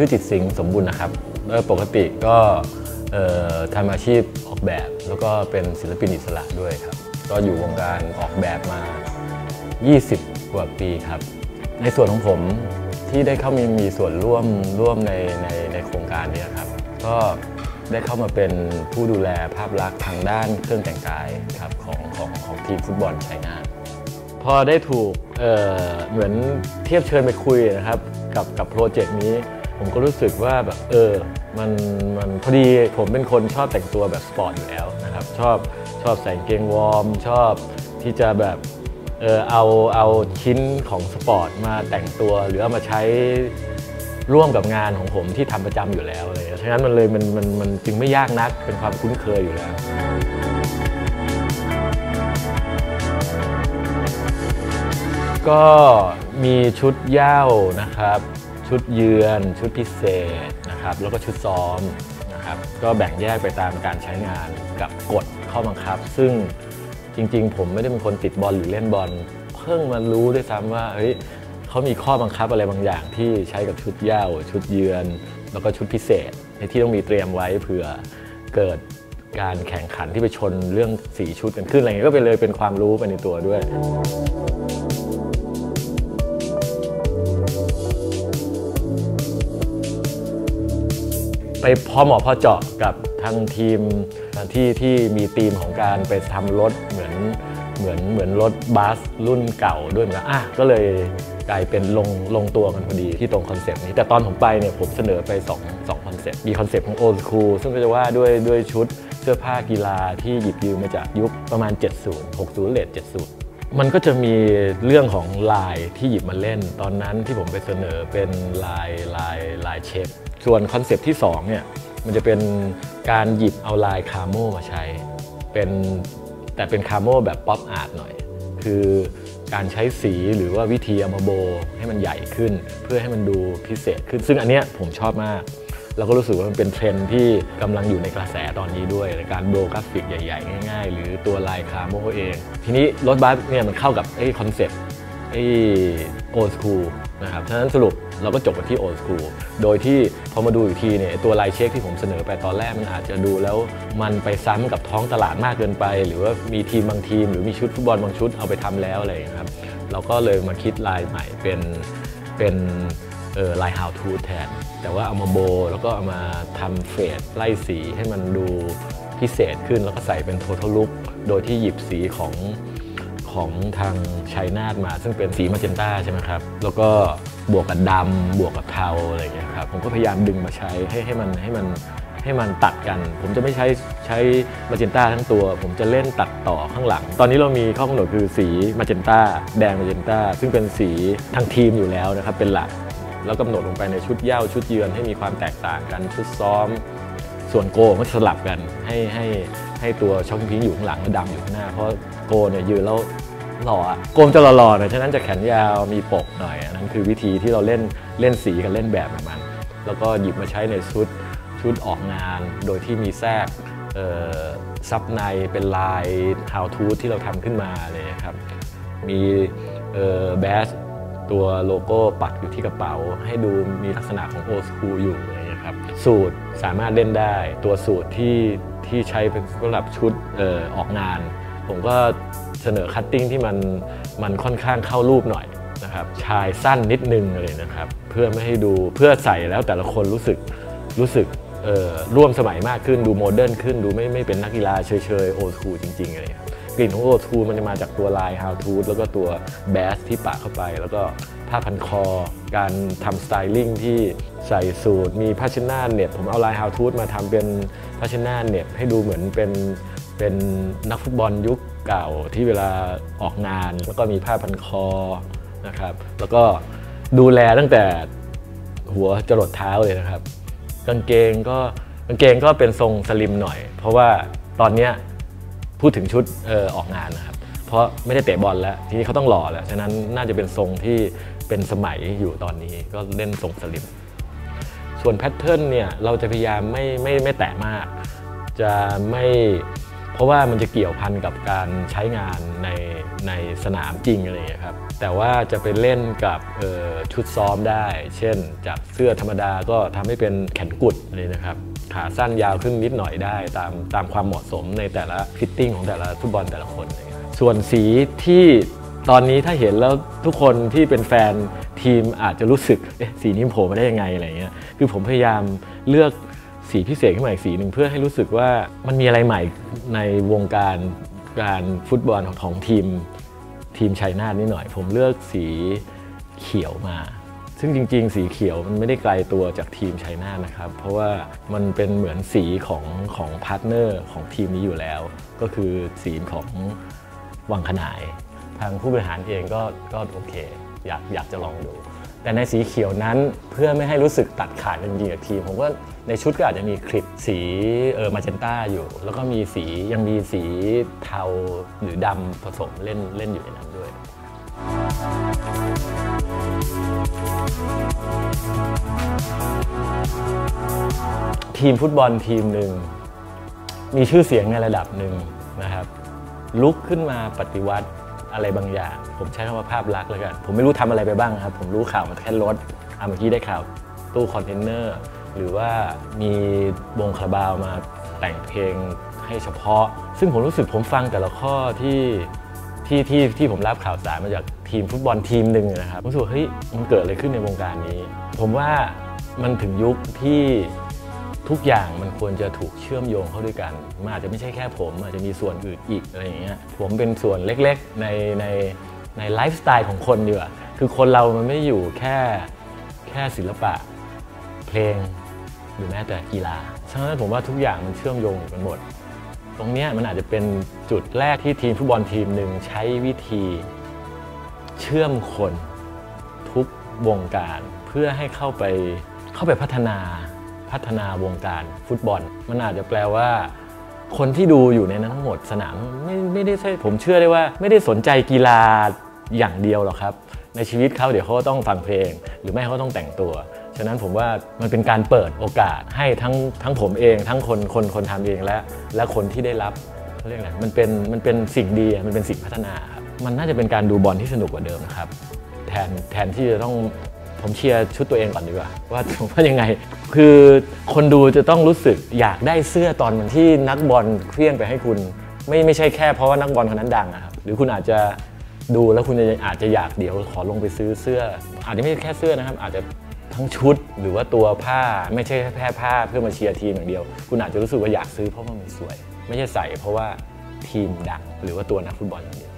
ชื่อจิตสิงห์สมบูรณ์นะครับโดยปกติก็ทำอาชีพออกแบบ แล้วก็เป็นศิลปินอิสระด้วยครับ ก็อยู่วงการออกแบบมา 20 กว่าปีครับ ในส่วนของผมที่ได้เข้ามีมีส่วนร่วมร่วมในในในโครงการนี้ครับ ก็ได้เข้ามาเป็นผู้ดูแลภาพลักษณ์ทางด้านเครื่องแต่งกายครับของของของทีมฟุตบอลชัยนาพอได้ถูกเเหมือนเทียบเชิญไปคุยนะครับ กับกับโปรเจกต์นี้ ผมก็รู้สึกว่าแบบเออมันมันพอดีผมเป็นคนชอบแต่งตัวแบบสปอร์ตอยู่แล้วนะครับชอบชอบใส่เกงวอร์ม ชอบที่จะแบบเออเอาเอาชิ้นของสปอร์ตมาแต่งตัวหรือเอามาใช้ร่วมกับงานของผมที่ทำประจำอยู่แล้วเลย ฉะนั้นมันเลยมันมันมันจึงไม่ยากนักเป็นความคุ้นเคยอยู่แล้ว ก็มีชุดย้านะครับ ชุดเยือนชุดพิเศษนะครับแล้วก็ชุดซ้อมนะครับก็แบ่งแยกไปตามการใช้งานกับกฎข้อบังคับ ซึ่งจริงๆ ผมไม่ได้เป็นคนติดบอลหรือเล่นบอล เพิ่งมารู้ด้วยซ้ำว่าเฮ้ยเขามีข้อบังคับอะไรบางอย่างที่ใช้กับชุดเย้าชุดเยือน แล้วก็ชุดพิเศษที่ต้องมีเตรียมไว้เผื่อเกิดการแข่งขันที่ไปชนเรื่องสีชุดกันขึ้นอะไรเงี้ยก็ไปเลยเป็นความรู้ไปในตัวด้วย ไปพอเหมาะพอเจาะกับทางทีมที่ที่มีทีมของการไปทำรถเหมือนเหมือนเหมือนรถบัสรุ่นเก่าด้วยเหมือนกันอะก็เลยกลายเป็นลงลงตัวกันพอดีที่ตรงคอนเซปต์นี้ แต่ตอนผมไปเนี่ยผมเสนอไป2 2คอนเซปต์มีคอนเซปต์ของโอ d คูลซึ่งก็จะว่าด้วยด้วยชุดเสื้อผ้ากีฬาที่หยิบยืมมาจากยุคประมาณ 70 60เลท70 มันก็จะมีเรื่องของลายที่หยิบมาเล่น ตอนนั้นที่ผมไปเสนอเป็นลายลายลายเชฟส่วนคอนเซปต์ที่2เนี่ยมันจะเป็นการหยิบเอาลายคาโมมาใช้ เป็นแต่เป็นคาโมแบบป๊อปอาร์ตหน่อย คือการใช้สีหรือว่าวิธีเอามาโบให้มันใหญ่ขึ้น เพื่อให้มันดูพิเศษขึ้น ซึ่งอันเนี้ยผมชอบมาก แล้วก็รู้สึกว่ามันเป็นเทรนด์ที่กำลังอยู่ในกระแสตอนนี้ด้วยการโบกราฟิกใหญ่ ๆ ง่าย ๆ หรือตัวลายคาโมเอง ทีนี้รถบัสเนี่ยมันเข้ากับไอ้คอนเซ็ปต์ไอ้โอสคูลนะครับฉะนั้นสรุปเราก็จบกันที่โอสคูลโดยที่พอมาดูอีกทีเนี่ยตัวลายเช็คที่ผมเสนอไปตอนแรกมันอาจจะดูแล้วมันไปซ้ำกับท้องตลาดมากเกินไป หรือว่ามีทีมบางทีม หรือมีชุดฟุตบอลบางชุดเอาไปทำแล้วอะไรอย่างนี้ครับ เราก็เลยมาคิดลายใหม่เป็นเป็น ออลาย how to แทน แต่ว่าเอามาโบ แล้วก็เอามาทำเฟดไล่สีให้มันดูพิเศษขึ้นแล้วก็ใส่เป็น total look โดยที่หยิบสีของของทางชัยนาทมา ซึ่งเป็นสีมาเจนต้าใช่ไหมครับ แล้วก็บวกกับดำบวกกับเทาอะไรอย่างเงี้ยครับผมก็พยายามดึงมาใช้ให้ให้มันให้มันให้มันตัดกัน ผมจะไม่ใช้ใช้มาเจนต้าทั้งตัว ผมจะเล่นตัดต่อข้างหลัง ตอนนี้เรามีข้อกำหนดคือสีมาเจนต้าแดงมาเจนต้าซึ่งเป็นสีทางทีมอยู่แล้วนะครับเป็นหลัก แล้วกำหนดลงไปในชุดเย้าชุดเยือนให้มีความแตกต่างกันชุดซ้อม ส่วนโกก็สลับกันให้ให้ให้ตัวช็อคพิงอยู่ข้างหลังแล้วดำอยู่ข้างหน้า เพราะโกเนี่ยยืนแล้วหล่ออะโกมจะหล่อๆหน่อยฉะนั้นจะแขนยาวมีปกหน่อยอันนั้นคือวิธีที่เราเล่นเล่นสีกับเล่นแบบมัน แล้วก็หยิบมาใช้ในชุดชุดออกงานโดยที่มีแทรกซับในเป็นลาย how to ที่เราทำขึ้นมาเลยครับมีแบส ตัวโลโก้ปักอยู่ที่กระเป๋า ให้ดูมีลักษณะของโอสคูอยู่อะไรอย่างเงี้ยครับสูตรสามารถเล่นได้ ตัวสูตรที่ที่ใช้เป็นสำหรับชุดเอ่อออกงาน ผมก็เสนอคัตติ้งที่มันมันค่อนข้างเข้ารูปหน่อยนะครับชายสั้นนิดนึงเลยนะครับ เพื่อไม่ให้ดูเพื่อใส่แล้วแต่ละคนรู้สึกรู้สึกเอ่อร่วมสมัยมากขึ้นดูโมเดิร์นขึ้นดูไม่ไม่เป็นนักกีฬาเฉยๆโอสคูจริงๆอะไรอย่างเงี้ยครับ กลิ่นของโอทูมันจะมาจากตัวลาย How to แล้วก็ตัวแบสที่ปะเข้าไป แล้วก็ผ้าพันคอ การทำสไตลิ่งที่ใส่สูตร มีผ้าเชิ้นหน้าเน็ตผมเอาลาย How to มาทำเป็นผ้าเชิ้นหน้าเน็ตให้ดูเหมือนเป็นเป็นนักฟุตบอลยุคเก่าที่เวลาออกงาน แล้วก็มีผ้าพันคอนะครับ แล้วก็ดูแลตั้งแต่หัวจรดเท้าเลยนะครับ กางเกงก็กางเกงก็เป็นทรงสลิมหน่อย เพราะว่าตอนเนี้ย พูดถึงชุดออออกงานนะครับ เพราะไม่ได้เตะบอลแล้ว ทีนี้เขาต้องหล่อแล้ว ฉะนั้นน่าจะเป็นทรงที่เป็นสมัยอยู่ตอนนี้ก็เล่นทรงสลิมส่วนแพทเทิร์นเนี่ยเราจะพยายามไม่ไม่ไม่แตะมาก จะไม่เพราะว่ามันจะเกี่ยวพันกับการใช้งานในในสนามจริงอะไรอย่างเงี้ยครับ แต่ว่าจะไปเล่นกับชุดซ้อมได้ เช่น จากเสื้อธรรมดาก็ทำให้เป็นแขนกุดเลยนะครับ ขาสั้นยาวขึ้นนิดหน่อยได้ ตามตามความเหมาะสมในแต่ละฟิตติ้งของแต่ละฟุตบอลแต่ละคน ส่วนสีที่ตอนนี้ถ้าเห็นแล้วทุกคนที่เป็นแฟนทีมอาจจะรู้สึกสีนี้โผล่มาได้ยังไงอะไรเงี้ยคือผมพยายามเลือกสีพิเศษขึ้นมาอีกสีหนึ่งเพื่อให้รู้สึกว่ามันมีอะไรใหม่ในวงการการฟุตบอลของของทีม ทีมชัยนาทนี่หน่อย ผมเลือกสีเขียวมา ซึ่งจริง ๆ สีเขียวมันไม่ได้ไกลตัวจากทีมชัยนาทนะครับ เพราะว่ามันเป็นเหมือนสีของของพาร์ทเนอร์ของทีมนี้อยู่แล้ว ก็คือสีของวังขนาย ทางผู้บริหารเองก็ก็โอเค อยากอยากจะลองดู แต่ในสีเขียวนั้นเพื่อไม่ให้รู้สึกตัดขาดจริงๆกับทีมผมว่าในชุดก็อาจจะมีคลิปสีเออมาเจนต้าอยู่ แล้วก็มีสียังมีสีเทาหรือดำผสมเล่นเล่นอยู่ในนั้นด้วยทีมฟุตบอลทีมหนึ่งมีชื่อเสียงในระดับหนึ่งนะครับ ลุกขึ้นมาปฏิวัติ อะไรบางอย่าง ผมใช้คำว่าภาพลักษณ์แล้วกัน ผมไม่รู้ทำอะไรไปบ้างครับ ผมรู้ข่าวมาแค่รถอะเมื่อกี้ได้ข่าวตู้คอนเทนเนอร์หรือว่ามีวงคาราบาวมาแต่งเพลงให้เฉพาะ ซึ่งผมรู้สึกผมฟังแต่ละข้อที่ที่ที่ที่ผมรับข่าวสารมาจากทีมฟุตบอลทีมหนึ่งนะครับรู้สึกเฮ้ยมันเกิดอะไรขึ้นในวงการนี้ ผมว่ามันถึงยุคที่ ทุกอย่างมันควรจะถูกเชื่อมโยงเข้าด้วยกันมันอาจจะไม่ใช่แค่ผม อาจจะมีส่วนอื่นอีกอะไรอย่างเงี้ยผมเป็นส่วนเล็กๆในในในไลฟ์สไตล์ของคนดีกว่าคือคนเรามันไม่อยู่แค่แค่ศิลปะเพลงหรือแม้แต่กีฬาฉะนั้นผมว่าทุกอย่างมันเชื่อมโยงกันหมด ตรงเนี้ยมันอาจจะเป็นจุดแรกที่ทีมฟุตบอลทีมหนึ่งใช้วิธีเชื่อมคนทุกวงการเพื่อให้เข้าไปเข้าไปพัฒนา พัฒนาวงการฟุตบอล มันอาจจะแปลว่าคนที่ดูอยู่ในนั้นทั้งหมดสนามไม่ไม่ได้ใช่ผมเชื่อได้ว่า ไม่ได้สนใจกีฬาอย่างเดียวหรอกครับ ในชีวิตเขาเดี๋ยวเขาต้องฟังเพลง หรือไม่เขาต้องแต่งตัว ฉะนั้นผมว่ามันเป็นการเปิดโอกาสให้ทั้งทั้งผมเอง ทั้งคนคนคนทำเองและ และคนที่ได้รับเขาเรียกอะไรมันเป็นมันเป็นสิ่งดีมันเป็นสิ่งพัฒนาครับมันน่าจะเป็นการดูบอลที่สนุกกว่าเดิมนะครับแทนแทนที่จะต้อง ผมเชียร์ชุดตัวเองก่อนดีกว่าว่าว่ายังไง คือคนดูจะต้องรู้สึกอยากได้เสื้อตอนมันที่นักบอลเคลื่อนไปให้คุณ ไม่ไม่ใช่แค่เพราะว่านักบอลคนนั้นดังอะครับหรือคุณอาจจะดูแล้วคุณอาจจะอยากเดี๋ยวขอลงไปซื้อเสื้อ อาจจะไม่ใช่แค่เสื้อนะครับ อาจจะทั้งชุดหรือว่าตัวผ้าไม่ใช่แค่ผ้าเพื่อมาเชียร์ทีมอย่างเดียว คุณอาจจะรู้สึกว่าอยากซื้อเพราะว่ามันสวย ไม่ใช่ใส่เพราะว่าทีมดังหรือว่าตัวนักฟุตบอลอย่างเดียว